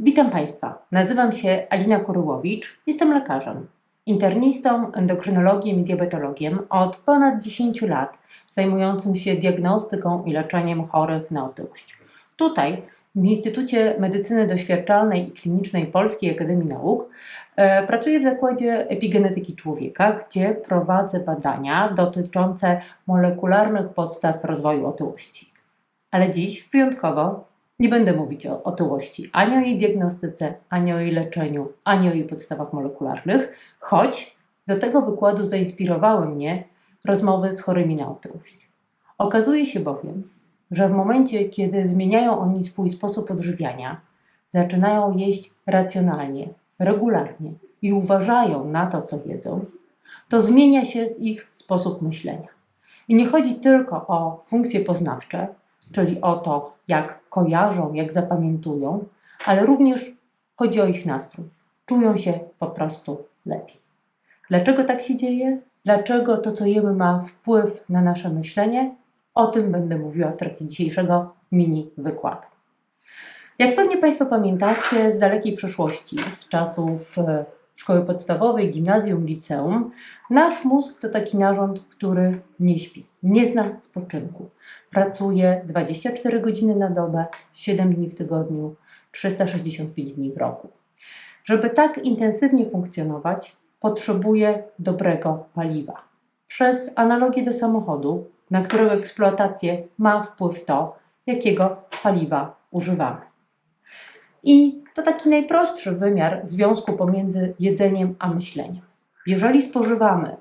Witam Państwa. Nazywam się Alina Kuryłowicz. Jestem lekarzem, internistą, endokrynologiem i diabetologiem od ponad 10 lat, zajmującym się diagnostyką i leczeniem chorych na otyłość. Tutaj, w Instytucie Medycyny Doświadczalnej i Klinicznej Polskiej Akademii Nauk, e, pracuję w Zakładzie Epigenetyki Człowieka, gdzie prowadzę badania dotyczące molekularnych podstaw rozwoju otyłości. Ale dziś wyjątkowo nie będę mówić o otyłości, ani o jej diagnostyce, ani o jej leczeniu, ani o jej podstawach molekularnych, choć do tego wykładu zainspirowały mnie rozmowy z chorymi na otyłość. Okazuje się bowiem, że w momencie, kiedy zmieniają oni swój sposób odżywiania, zaczynają jeść racjonalnie, regularnie i uważają na to, co jedzą, to zmienia się ich sposób myślenia. I nie chodzi tylko o funkcje poznawcze, czyli o to, jak kojarzą, jak zapamiętują, ale również chodzi o ich nastrój. Czują się po prostu lepiej. Dlaczego tak się dzieje? Dlaczego to, co jemy, ma wpływ na nasze myślenie? O tym będę mówiła w trakcie dzisiejszego mini wykładu. Jak pewnie Państwo pamiętacie z dalekiej przeszłości, z czasów e, szkoły podstawowej, gimnazjum, liceum, nasz mózg to taki narząd, który nie śpi, nie zna spoczynku. Pracuje 24 godziny na dobę, 7 dni w tygodniu, 365 dni w roku. Żeby tak intensywnie funkcjonować, potrzebuje dobrego paliwa. Przez analogię do samochodu, na którego eksploatację ma wpływ to, jakiego paliwa używamy. I to taki najprostszy wymiar związku pomiędzy jedzeniem a myśleniem. Jeżeli spożywamy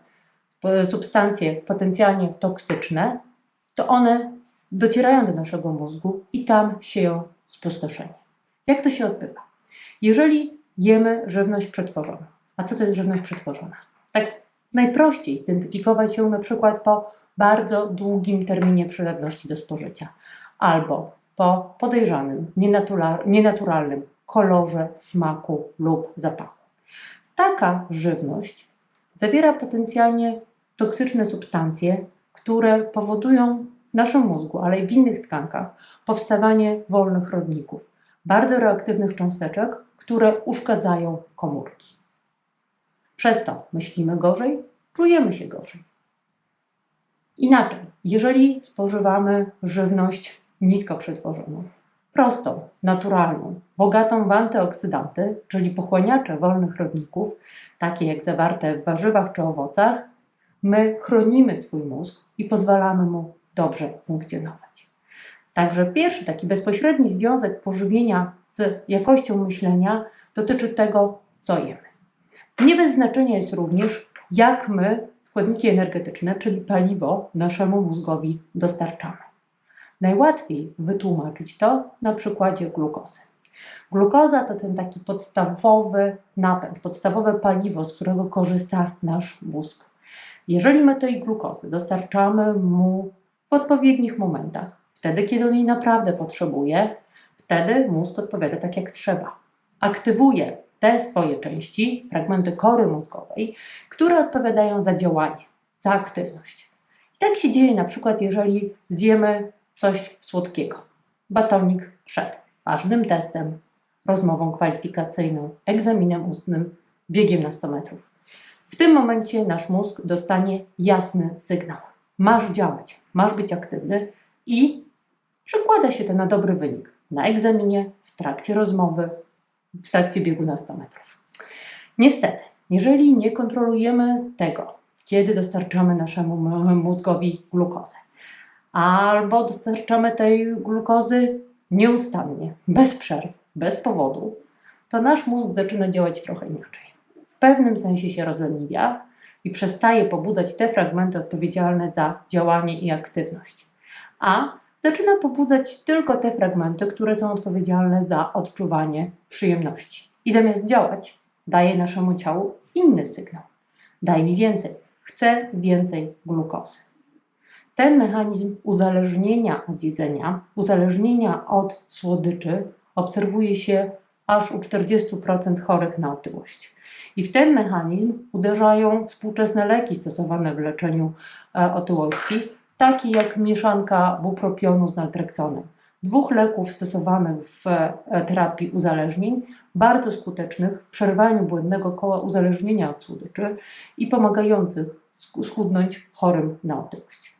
e, substancje potencjalnie toksyczne, to one docierają do naszego mózgu i tam sieją spustoszenie. Jak to się odbywa? Jeżeli jemy żywność przetworzoną, a co to jest żywność przetworzona? Tak najprościej zidentyfikować ją na przykład po bardzo długim terminie przydatności do spożycia albo po podejrzanym, nienaturalnym kolorze, smaku lub zapachu. Taka żywność zawiera potencjalnie toksyczne substancje, które powodują w naszym mózgu, ale i w innych tkankach powstawanie wolnych rodników, bardzo reaktywnych cząsteczek, które uszkadzają komórki. Przez to myślimy gorzej, czujemy się gorzej. Inaczej, jeżeli spożywamy żywność nisko przetworzoną, prostą, naturalną, bogatą w antyoksydanty, czyli pochłaniacze wolnych rodników, takie jak zawarte w warzywach czy owocach, my chronimy swój mózg i pozwalamy mu dobrze funkcjonować. Także pierwszy taki bezpośredni związek pożywienia z jakością myślenia dotyczy tego, co jemy. Nie bez znaczenia jest również, jak my składniki energetyczne, czyli paliwo, naszemu mózgowi dostarczamy. Najłatwiej wytłumaczyć to na przykładzie glukozy. Glukoza to ten taki podstawowy napęd, podstawowe paliwo, z którego korzysta nasz mózg. Jeżeli my tej glukozy dostarczamy mu w odpowiednich momentach, wtedy, kiedy on jej naprawdę potrzebuje, wtedy mózg odpowiada tak jak trzeba. Aktywuje te swoje części, fragmenty kory mózgowej, które odpowiadają za działanie, za aktywność. I tak się dzieje na przykład, jeżeli zjemy coś słodkiego. Batonik przed ważnym testem, rozmową kwalifikacyjną, egzaminem ustnym, biegiem na 100 metrów. W tym momencie nasz mózg dostanie jasny sygnał. Masz działać, masz być aktywny i przekłada się to na dobry wynik na egzaminie, w trakcie rozmowy, w trakcie biegu na 100 metrów. Niestety, jeżeli nie kontrolujemy tego, kiedy dostarczamy naszemu mózgowi glukozę, albo dostarczamy tej glukozy nieustannie, bez przerw, bez powodu, to nasz mózg zaczyna działać trochę inaczej. W pewnym sensie się rozleniwia i przestaje pobudzać te fragmenty odpowiedzialne za działanie i aktywność, a zaczyna pobudzać tylko te fragmenty, które są odpowiedzialne za odczuwanie przyjemności. I zamiast działać, daje naszemu ciału inny sygnał. Daj mi więcej, chcę więcej glukozy. Ten mechanizm uzależnienia od jedzenia, uzależnienia od słodyczy obserwuje się aż u 40% chorych na otyłość. I w ten mechanizm uderzają współczesne leki stosowane w leczeniu e, otyłości, takie jak mieszanka bupropionu z naltreksonem, dwóch leków stosowanych w e, terapii uzależnień, bardzo skutecznych w przerwaniu błędnego koła uzależnienia od słodyczy i pomagających schudnąć chorym na otyłość.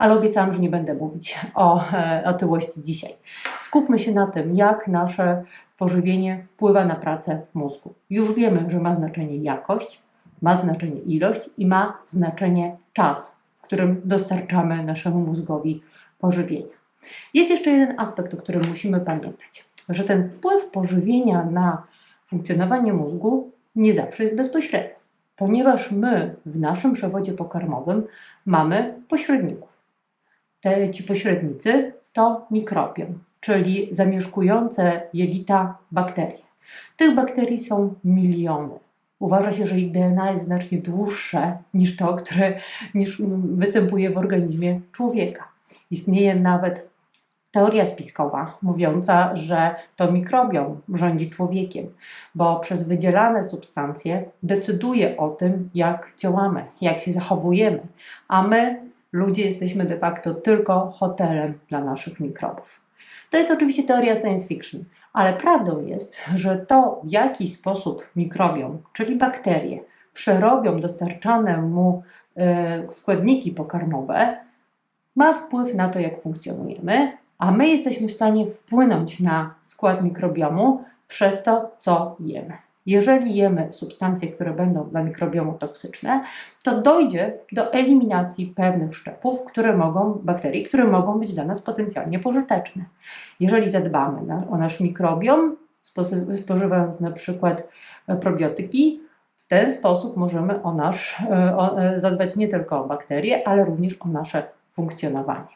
Ale obiecałam, że nie będę mówić o e, otyłości dzisiaj. Skupmy się na tym, jak nasze pożywienie wpływa na pracę mózgu. Już wiemy, że ma znaczenie jakość, ma znaczenie ilość i ma znaczenie czas, w którym dostarczamy naszemu mózgowi pożywienia. Jest jeszcze jeden aspekt, o którym musimy pamiętać, że ten wpływ pożywienia na funkcjonowanie mózgu nie zawsze jest bezpośredni, ponieważ my w naszym przewodzie pokarmowym mamy pośredników. Te, ci pośrednicy to mikrobiom, czyli zamieszkujące jelita bakterie. Tych bakterii są miliony. Uważa się, że ich DNA jest znacznie dłuższe niż to, które niż występuje w organizmie człowieka. Istnieje nawet teoria spiskowa mówiąca, że to mikrobiom rządzi człowiekiem, bo przez wydzielane substancje decyduje o tym, jak działamy, jak się zachowujemy, a my, ludzie, jesteśmy de facto tylko hotelem dla naszych mikrobów. To jest oczywiście teoria science fiction, ale prawdą jest, że to, w jaki sposób mikrobiom, czyli bakterie, przerobią dostarczane mu y, składniki pokarmowe, ma wpływ na to, jak funkcjonujemy, a my jesteśmy w stanie wpłynąć na skład mikrobiomu przez to, co jemy. Jeżeli jemy substancje, które będą dla mikrobiomu toksyczne, to dojdzie do eliminacji pewnych szczepów, które mogą, bakterii, które mogą być dla nas potencjalnie pożyteczne. Jeżeli zadbamy na, o nasz mikrobiom, spożywając na przykład e, probiotyki, w ten sposób możemy o nasz, e, o, e, zadbać nie tylko o bakterie, ale również o nasze funkcjonowanie.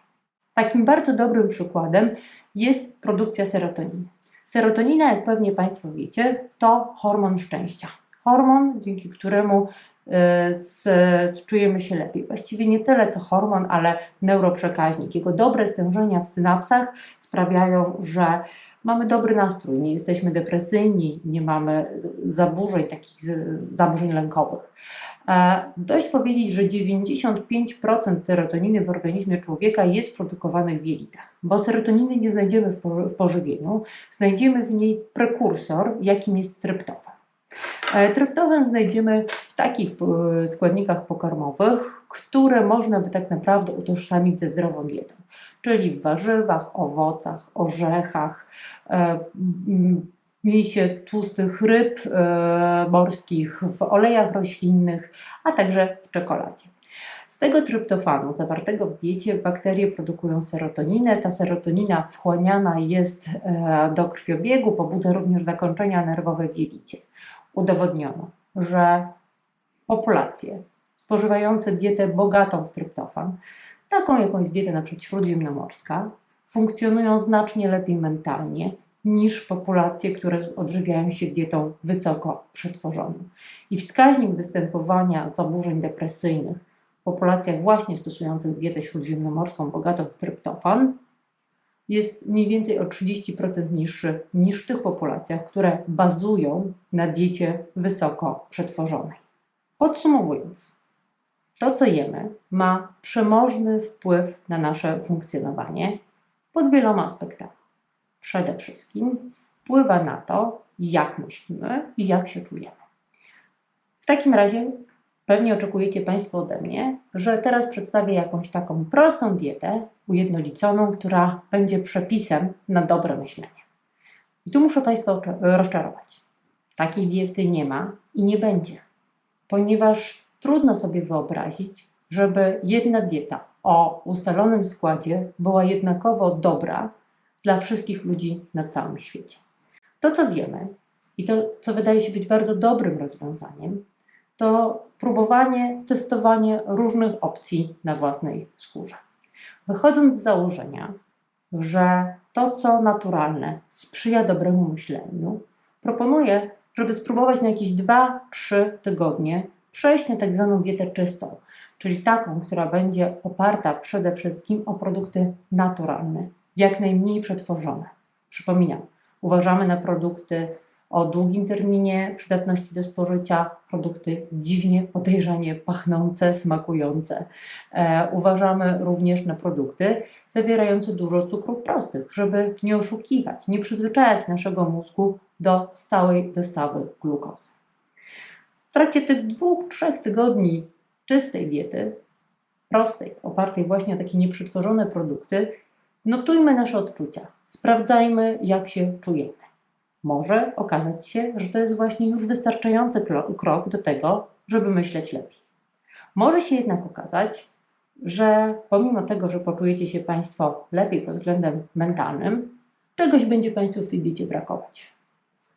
Takim bardzo dobrym przykładem jest produkcja serotoniny. Serotonina, jak pewnie Państwo wiecie, to hormon szczęścia. Hormon, dzięki któremu y, czujemy się lepiej. Właściwie nie tyle co hormon, ale neuroprzekaźnik. Jego dobre stężenia w synapsach sprawiają, że mamy dobry nastrój, nie jesteśmy depresyjni, nie mamy zaburzeń, takich zaburzeń lękowych. E, dość powiedzieć, że 95% serotoniny w organizmie człowieka jest produkowanych w jelitach, bo serotoniny nie znajdziemy w pożywieniu, znajdziemy w niej prekursor, jakim jest tryptofan. E, tryptofan znajdziemy w takich e, składnikach pokarmowych, które można by tak naprawdę utożsamić ze zdrową dietą, czyli w warzywach, owocach, orzechach, mięsie tłustych ryb e, morskich, w olejach roślinnych, a także w czekoladzie. Z tego tryptofanu zawartego w diecie bakterie produkują serotoninę. Ta serotonina wchłaniana jest e, do krwiobiegu, pobudza również zakończenia nerwowe w jelicie. Udowodniono, że populacje spożywające dietę bogatą w tryptofan, taką jaką jest dieta np. śródziemnomorska, funkcjonują znacznie lepiej mentalnie, niż populacje, które odżywiają się dietą wysoko przetworzoną. I wskaźnik występowania zaburzeń depresyjnych w populacjach właśnie stosujących dietę śródziemnomorską bogatą w tryptofan jest mniej więcej o 30% niższy niż w tych populacjach, które bazują na diecie wysoko przetworzonej. Podsumowując, to co jemy ma przemożny wpływ na nasze funkcjonowanie pod wieloma aspektami przede wszystkim wpływa na to, jak myślimy i jak się czujemy. W takim razie pewnie oczekujecie Państwo ode mnie, że teraz przedstawię jakąś taką prostą dietę, ujednoliconą, która będzie przepisem na dobre myślenie. I tu muszę Państwa rozczarować. Takiej diety nie ma i nie będzie, ponieważ trudno sobie wyobrazić, żeby jedna dieta o ustalonym składzie była jednakowo dobra dla wszystkich ludzi na całym świecie. To, co wiemy i to, co wydaje się być bardzo dobrym rozwiązaniem, to próbowanie, testowanie różnych opcji na własnej skórze. Wychodząc z założenia, że to, co naturalne, sprzyja dobremu myśleniu, proponuję, żeby spróbować na jakieś 2-3 tygodnie przejść na tak zwaną dietę czystą, czyli taką, która będzie oparta przede wszystkim o produkty naturalne, jak najmniej przetworzone. Przypominam, uważamy na produkty o długim terminie przydatności do spożycia, produkty dziwnie, podejrzanie pachnące, smakujące. E, uważamy również na produkty zawierające dużo cukrów prostych, żeby nie oszukiwać, nie przyzwyczajać naszego mózgu do stałej dostawy glukozy. W trakcie tych dwóch, trzech tygodni czystej diety, prostej, opartej właśnie o takie nieprzetworzone produkty, notujmy nasze odczucia, sprawdzajmy, jak się czujemy. Może okazać się, że to jest właśnie już wystarczający kro- krok do tego, żeby myśleć lepiej. Może się jednak okazać, że pomimo tego, że poczujecie się Państwo lepiej pod względem mentalnym, czegoś będzie Państwu w tej diecie brakować.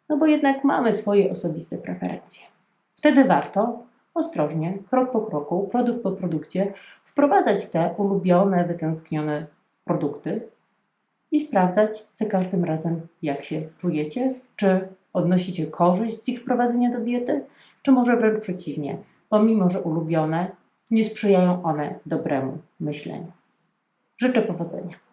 No bo jednak mamy swoje osobiste preferencje. Wtedy warto ostrożnie, krok po kroku, produkt po produkcie, wprowadzać te ulubione, wytęsknione produkty i sprawdzać za każdym razem, jak się czujecie, czy odnosicie korzyść z ich wprowadzenia do diety, czy może wręcz przeciwnie, pomimo że ulubione, nie sprzyjają one dobremu myśleniu. Życzę powodzenia.